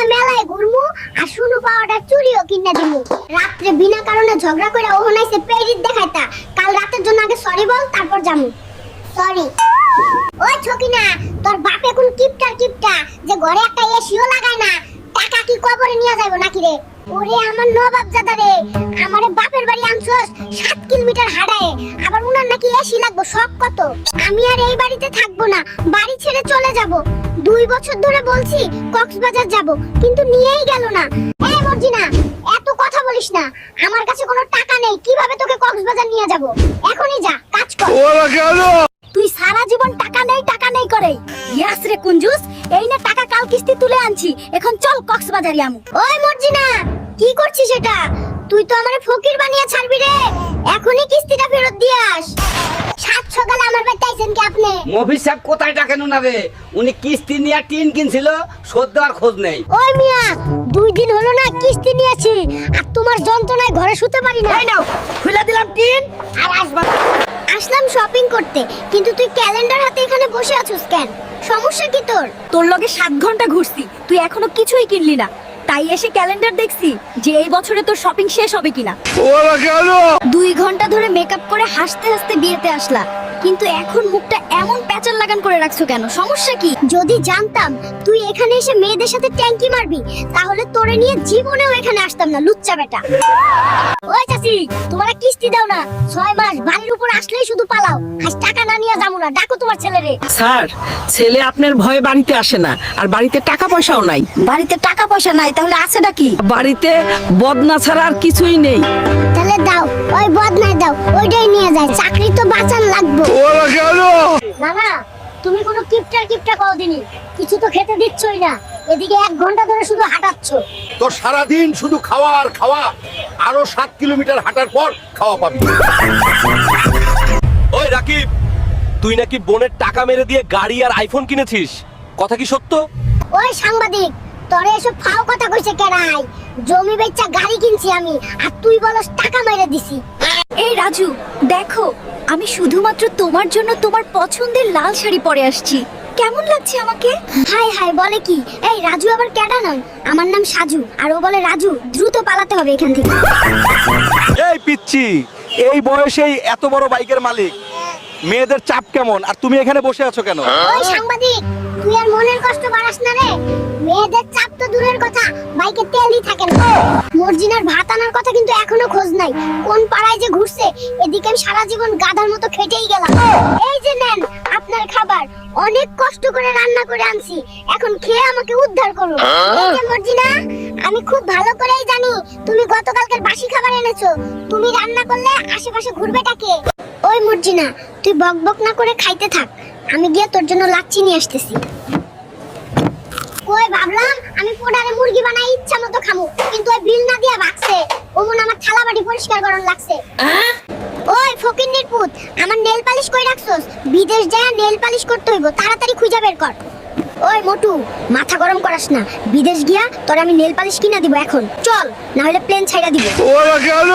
নিয়ে মেলায় ঘুরমু আর শুনু পাওয়াটা চুরিও কিনা দিমু। রাত্রে বিনা কারণে ঝগড়া করে ওহনাইছে পেরিত দেখাইতা। কাল রাতের জন্য আগে সরি বল, তারপর যামু। সরি ওই ছকিনা, তোর বাপ এখন কিপটার কিপটা, যে ঘরে একটা এসিও লাগায় না, টাকা কি কবরে নিয়ে যাইবো নাকি রে? ওরে আমার নবাব জাদা রে, আমারে বাপের বাড়ি আনছস সাত কিলোমিটার হাড়ায় আবার উনার নাকি এসি লাগবো শখ কত? আমি আর এই বাড়িতে থাকব না, বাড়ি ছেড়ে চলে যাব। দুই বছর ধরে বলছি কক্সবাজার যাব, কিন্তু নিয়েই গেল না। এই মর্জিনা, এত কথা বলিস না, আমার কাছে কোনো টাকা নেই, কীভাবে তোকে কক্সবাজার নিয়ে যাব? এখনই যা, কাজ কর। তুই সারা জীবন টাকা নেই টাকা নেই করে ইয়াস রে কুঞ্জুস, এই না টাকা কাল কিস্তি তুলে আনছি। এখন চল কক্সবাজারে আমু। ওই মর্জিনা, কি করছিস এটা? তুই তো আমারে ফকির বানিয়ে ছাড়বি রে। এখনই কিস্তিটা ফেরত দিয়ে আস। সাত সকালে আমার বাড়িতে কি আপনি? মফিজ সাহেব কোথায় টাকা না রে উনি কিস্তি নিয়ে টিন কিনছিল শোধ দেওয়ার খোঁজ নেই। ওই মিয়া দুই দিন হলো না কিস্তি নিয়েছি আর তোমার যন্ত্রণায় ঘরে শুতে পারি না। এই নাও খুলে দিলাম টিন। আর আসবা। আসলাম শপিং করতে কিন্তু তুই ক্যালেন্ডার হাতে এখানে বসে আছিস কেন? সমস্যা কি তোর? তোর লগে সাত ঘণ্টা ঘুরছি তুই এখনও কিছুই কিনলি না। তাই এসে ক্যালেন্ডার দেখছি যে এই বছরে তোর শপিং শেষ হবে কেন। দুই ঘণ্টা ধরে মেকআপ করে হাসতে হাসতে বিয়েতে আসলা। কিন্তু এখন মুখটা এমন লাগান করে রাখছো কেন? সমস্যা কি? যদি জানতাম তুই এখানে এসে মেয়েদের সাথে ট্যাঙ্কি মারবি তাহলে তোরে নিয়ে জীবনেও এখানে আসতাম না লুচ্চা বেটা। ওই চাচি তোমরা কিস্তি দাও না। ছয় মাস বাড়ির উপর আসলেই শুধু পালাও। আজ টাকা না নিয়ে যাব না ডাকো তোমার ছেলেরে। স্যার ছেলে আপনার ভয়ে বাড়িতে আসে না আর বাড়িতে টাকা পয়সাও নাই। বাড়িতে টাকা পয়সা নাই তাহলে আছেটা নাকি বাড়িতে বদনা ছাড়া আর কিছুই নেই। তাহলে দাও ওই বদনায় দাও ওইটাই নিয়ে যায় চাকরি তো বাঁচান লাগবে। ওরা কেন? না না তুমি কোনো কিপটার কিপটা কও দিনি কিছু তো খেতে দিচ্ছই না। এদিকে এক ঘণ্টা ধরে শুধু হাঁটাচ্ছ। তো সারাদিন শুধু খাওয়া আর খাওয়া। আরও সাত কিলোমিটার হাঁটার পর খাওয়া পাবি। ওই রাকিব তুই নাকি বোনের টাকা মেরে দিয়ে গাড়ি আর আইফোন কিনেছিস? কথা কি সত্য? ওই সাংবাদিক তোরে এসব ফাও কথা কইছে কেনাই জমি বেচা গাড়ি কিনছি আমি আর তুই বলস টাকা মেরে দিছি। এই রাজু দেখো আমি শুধুমাত্র তোমার জন্য তোমার পছন্দের লাল শাড়ি পরে আসছি। কেমন লাগছে আমাকে? হাই হাই বলে কি? এই রাজু আবার কেডা নয়? আমার নাম সাজু আর ও বলে রাজু দ্রুত পালাতে হবে এখান থেকে। এই পিচ্ছি এই বয়সেই এত বড় বাইকের মালিক। মেয়েদের চাপ কেমন? আর তুমি এখানে বসে আছো কেন? ওই সাংবাদিক তুই আর মনের কষ্ট বাড়াস না রে। মেয়েদের চাপ তো দূরের কথা বাইকে তেলই থাকে না। মর্জিনার ভাত আনার কথা কিন্তু এখনও খোঁজ নাই। কোন পাড়ায় যে ঘুরছে এদিকে আমি সারা জীবন গাধার মতো খেটেই গেলাম। এই যে নেন আপনার খাবার। অনেক কষ্ট করে রান্না করে আনছি। এখন খেয়ে আমাকে উদ্ধার করুন। এই যে মর্জিনা আমি খুব ভালো করেই জানি তুমি গতকালকের বাসি খাবার এনেছো। তুমি রান্না করলে আশেপাশে ঘুরবেটা কে ওই মর্জিনা তুই বক বক না করে খাইতে থাক। আমি গিয়ে তোর জন্য লাচ্ছি নিয়ে আসতেছি। কই ভাবলাম আমি পোড়ারে মুরগি বানাই ইচ্ছা মতো খামু কিন্তু ওই বিল না দিয়া ভাগছে ওমন আমার থালা বাটি পরিষ্কার করন লাগছে। ওই ফকিন্নির পুত আমার নেল পালিশ কই রাখছস? বিদেশ যায় নেল পালিশ করতে হইব তাড়াতাড়ি খুঁজে বের কর। ওই মোটু মাথা গরম করাস না। বিদেশ গিয়া তোর আমি নেল পালিশ কিনা দিব এখন। চল না হলে প্লেন ছাইড়া দিব। ওরা কেন?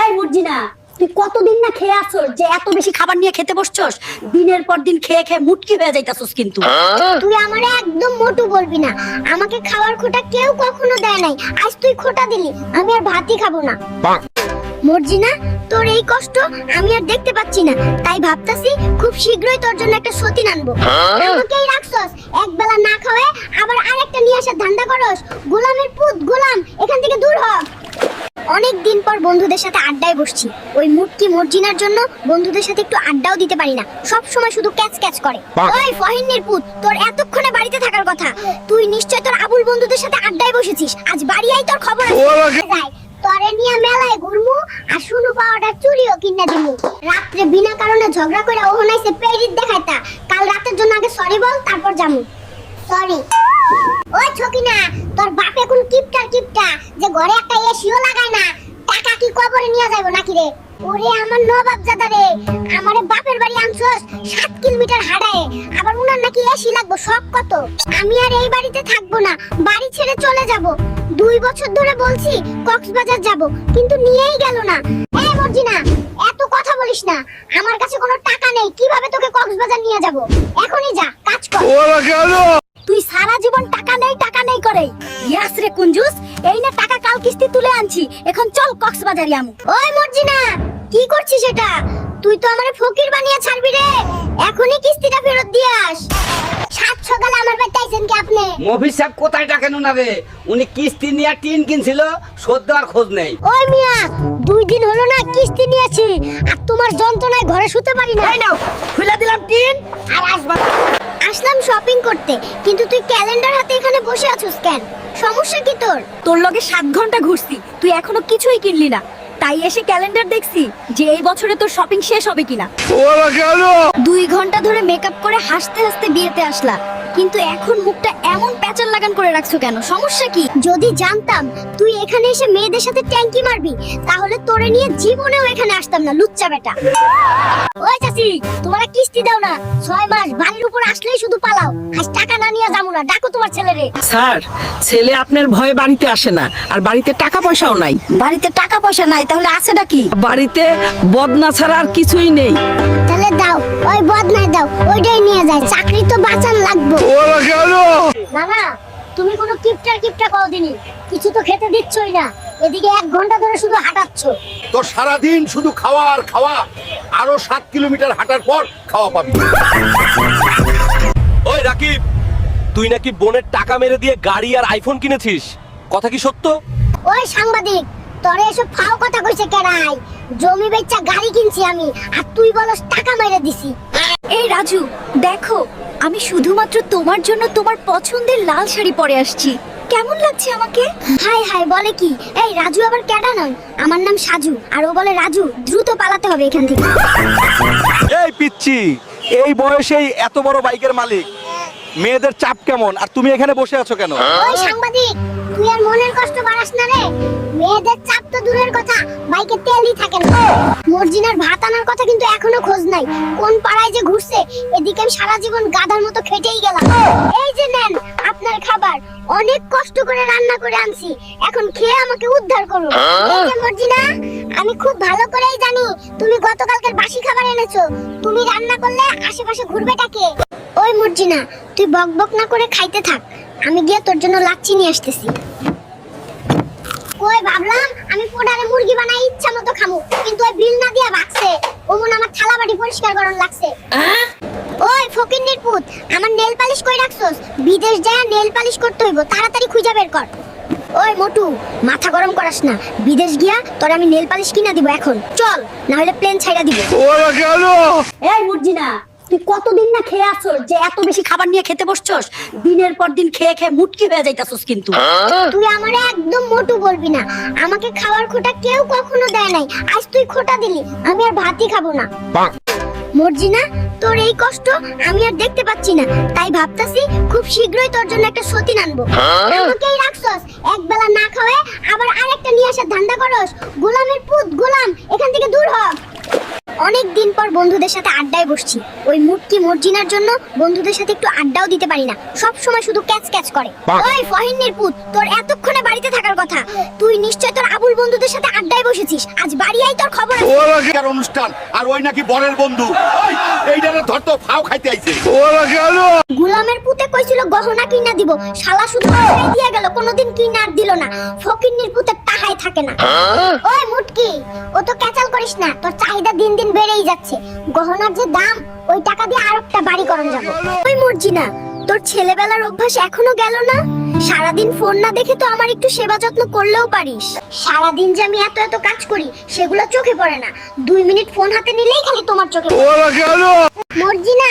এই মুরজিনা তুই কতদিন না খেয়ে আসছস? যে এত বেশি খাবার নিয়ে খেতে বসছস দিনের পর দিন খেয়ে খেয়ে মুটকি হয়ে যাইতাছস কিন্তু। তুই আমারে একদম মোটু বলবি না। আমাকে খাওয়ার খোটা কেউ কখনো দেয় নাই। আজ তুই খোটা দিলি আমি আর ভাতই খাব না। মর্জিনা তোর এই কষ্ট আমি আর দেখতে পাচ্ছি না। তাই ভাবতাছি খুব শীঘ্রই তোর জন্য একটা সতীন আনব। আমাকেই রাখছস এক বেলা না খাওয়ায় আবার আরেকটা নিয়ে আসার ধান্দা করস। গোলামের পুত গোলাম এখান থেকে দূর হ। অনেক দিন পর বন্ধুদের সাথে আড্ডায় বসছি। ওই মুটকি মর্জিনার জন্য বন্ধুদের সাথে একটু আড্ডাও দিতে পারি না। সব সময় শুধু ক্যাচ ক্যাচ করে। ওই ফহিনের পুত তোর এতক্ষণে বাড়িতে থাকার কথা। তুই নিশ্চয় তোর আবুল বন্ধুদের সাথে আড্ডায় বসেছিস। আজ বাড়ি আই তোর খবর আছে। তরে নিয়ে মেলায় ঘুরমু আর শুনু পাওয়াটা চুরিও কিনা দিমু। রাত্রে বিনা কারণে ঝগড়া করে ও ওহনাইছে পেরিত দেখাইতা। কাল রাতের জন্য আগে সরি বল তারপর যামু। সরি ওই ছকিনা, তোর বাপ এখন কিপটার কিপটা, যে ঘরে একটা এসিও লাগায় না, টাকা কি কবরে নিয়ে যাইবো নাকি রে? ওরে আমার নবাব জাদা রে, আমারে বাপের বাড়ি আনছস সাত কিলোমিটার হাড়ায় আবার উনার নাকি এসি লাগবো, শখ কত? আমি আর এই বাড়িতে থাকব না, বাড়ি ছেড়ে চলে যাব। দুই বছর ধরে বলছি কক্সবাজার যাব, কিন্তু নিয়েই গেল না। এই মর্জিনা, এত কথা বলিস না, আমার কাছে কোনো টাকা নেই, কীভাবে তোকে কক্সবাজার নিয়ে যাব? এখনই যা, কাজ কর। তুই সারা জীবন টাকা নেই টাকা নেই করে ইয়াস রে কুঞ্জুস এই না টাকা কাল কিস্তি তুলে আনছি। এখন চল কক্সবাজারে আমু। ওই মর্জিনা কি করছিস এটা তুই তো আমারে ফকির বানিয়ে ছাড়বি রে। এখনই কিস্তিটা ফেরত দিয়ে আস। সাত সকালে আমার বাড়িতে আইছেন কি আপনি? মফিজ সাহেব কোথায় টাকা নুনাবে উনি কিস্তি নিয়ে টিন কিনছিল শোধ দেওয়ার খোঁজ নেই। ওই মিয়া দুই দিন হলো না কিস্তি নিয়েছি। আর তোমার যন্ত্রণায় ঘরে শুতে পারি না। এই নাও খুলে দিলাম টিন। আর আসবা। আসলাম শপিং করতে। কিন্তু তুই ক্যালেন্ডার হাতে এখানে বসে আছিস কেন? সমস্যা কি তোর? তোর লগে সাত ঘণ্টা ঘুরছি। তুই এখনও কিছুই কিনলি না। তাই এসে ক্যালেন্ডার দেখছি যে এই বছরে তোর শপিং শেষ হবে কিনা। দুই ঘণ্টা ধরে মেকআপ করে হাসতে হাসতে বিয়েতে আসলা। কিন্তু এখন মুখটা এমন লাগান করে রাখছো কেন? সমস্যা কি? যদি জানতাম তুই এখানে এসে মেয়েদের সাথে ট্যাঙ্কি মারবি তাহলে তোরে নিয়ে জীবনেও এখানে আসতাম না লুচ্চা বেটা। ওই চাচি তোমরা কিস্তি দাও না। ছয় মাস বাড়ির উপর আসলেই শুধু পালাও। আজ টাকা না নিয়ে যাব না ডাকো তোমার ছেলেরে। স্যার ছেলে আপনার ভয়ে বাড়িতে আসে না আর বাড়িতে টাকা পয়সাও নাই। বাড়িতে টাকা পয়সা নাই তাহলে আছেটা কি? বাড়িতে বদনা ছাড়া আর কিছুই নেই। তাহলে দাও ওই বদনায় দাও ওইটাই নিয়ে যায় চাকরি তো বাঁচান লাগবে। না না তুমি কোনো কিপটার কিপটা পাও দিনি কিছু তো খেতে দিচ্ছই না। এদিকে এক ঘণ্টা ধরে শুধু হাঁটাচ্ছ। তো সারাদিন শুধু খাওয়া আর খাওয়া আরও সাত কিলোমিটার হাঁটার পর খাওয়া পাবি। ওই রাকিব তুই নাকি বোনের টাকা মেরে দিয়ে গাড়ি আর আইফোন কিনেছিস? কথা কি সত্য? ওই সাংবাদিক তোরে এসব ফাও কথা কইছে কেডাই জমি বেচা গাড়ি কিনছি আমি আর তুই বলস টাকা মেরে দিছি। এই রাজু দেখো আমি শুধুমাত্র তোমার জন্য তোমার পছন্দের লাল শাড়ি পরে আসছি। কেমন লাগছে আমাকে? হাই হাই বলে কি? এই রাজু আবার কেডা নয়? আমার নাম সাজু আর ও বলে রাজু দ্রুত পালাতে হবে এখান থেকে। এই পিচ্ছি এই বয়সেই এত বড় বাইকের মালিক। মেয়েদের চাপ কেমন? আর তুমি এখানে বসে আছো কেন? ওই সাংবাদিক তুই আর মনের কষ্ট বাড়াস না রে। মেয়েদের চাপ তো দূরের কথা বাইকে তেলই থাকে না। মর্জিনার ভাত আনার কথা কিন্তু এখনও খোঁজ নাই। কোন পাড়ায় যে ঘুরছে এদিকে আমি সারা জীবন গাধার মতো খেটেই গেলাম। এই যে নেন আপনার খাবার। অনেক কষ্ট করে রান্না করে আনছি। এখন খেয়ে আমাকে উদ্ধার করুন। এই যে মর্জিনা আমি খুব ভালো করেই জানি তুমি গতকালকের বাসি খাবার এনেছো। তুমি রান্না করলে আশেপাশে ঘুরবেটা কে ওই মর্জিনা তুই বক বক না করে খাইতে থাক। আমি গিয়ে তোর জন্য লাচ্ছি নিয়ে আসতেছি। কই ভাবলাম আমি পোড়ারে মুরগি বানাই ইচ্ছা মতো খামু কিন্তু ওই বিল না দিয়া ভাগছে ওমন আমার থালা বাটি পরিষ্কার করন লাগছে। ওই ফকিন্নির পুত আমার নেল পালিশ কই রাখছস? বিদেশ যায় নেল পালিশ করতে হইব তাড়াতাড়ি খুঁজা বের কর। ওই মোটু মাথা গরম করাস না। বিদেশ গিয়া তোর আমি নেল পালিশ কিনা দিব এখন। চল না হলে প্লেন ছাইড়া দিব। এই মুরজিনা তুই কতদিন না খেয়ে আসছস যে এত বেশি খাবার নিয়ে খেতে বসছস দিনের পর দিন খেয়ে খেয়ে মুটকি হয়ে যাইতাছস কিন্তু। তুই আমারে একদম মোটু বলবি না। আমাকে খাওয়ার খোটা কেউ কখনো দেয় নাই। আজ তুই খোটা দিলি আমি আর ভাতই খাব না। মর্জিনা তোর এই কষ্ট আমি আর দেখতে পাচ্ছি না। তাই ভাবতাছি খুব শীঘ্রই তোর জন্য একটা সতীন আনব। আমাকেই রাখছস এক বেলা না খাওয়ে আবার আরেকটা নিয়ে আসার ধান্দা করস। গোলাম এখান থেকে দূর হ অনেক দিন পর বন্ধুদের সাথে আড্ডায় বসছি। ওই মুটকি মর্জিনার জন্য বন্ধুদের সাথে একটু আড্ডাও দিতে পারি না। সব সময় শুধু ক্যাচ ক্যাচ করে। ওই ফহিনের পুত তোর এতক্ষণে বাড়িতে থাকার কথা। তুই নিশ্চয় তোর আবুল বন্ধুদের সাথে আড্ডায় বসেছিস। আজ বাড়ি আই তোর খবর আছে। আর অনুষ্ঠান আর ওই নাকি বরের বন্ধু। ওই, এইটারে ধর তো ফাও খাইতে আইছে। গুলামের পুতে কইছিল গহনা কিনা দিব। শালা শুধু দিয়া গেল কোনোদিন কিনা আর দিল না। ফকিন্নির পুতে টাকাই থাকে না। ওই মুটকি ও তো ক্যাচাল করিস না। তোর চাহিদা দিন দিন বেড়েই যাচ্ছে। গহনার যে দাম ওই টাকা দিয়ে আর একটা বাড়ি করন যাব। ওই মর্জিনা তোর ছেলেবেলার অভ্যাস এখনও গেল না? সারাদিন ফোন না দেখে তো আমার একটু সেবা যত্ন করলেও পারিস। সারাদিন যে আমি এত এত কাজ করি সেগুলো চোখে পড়ে না। দুই মিনিট ফোন হাতে নিলেই খালি তোমার চোখে। মর্জিনা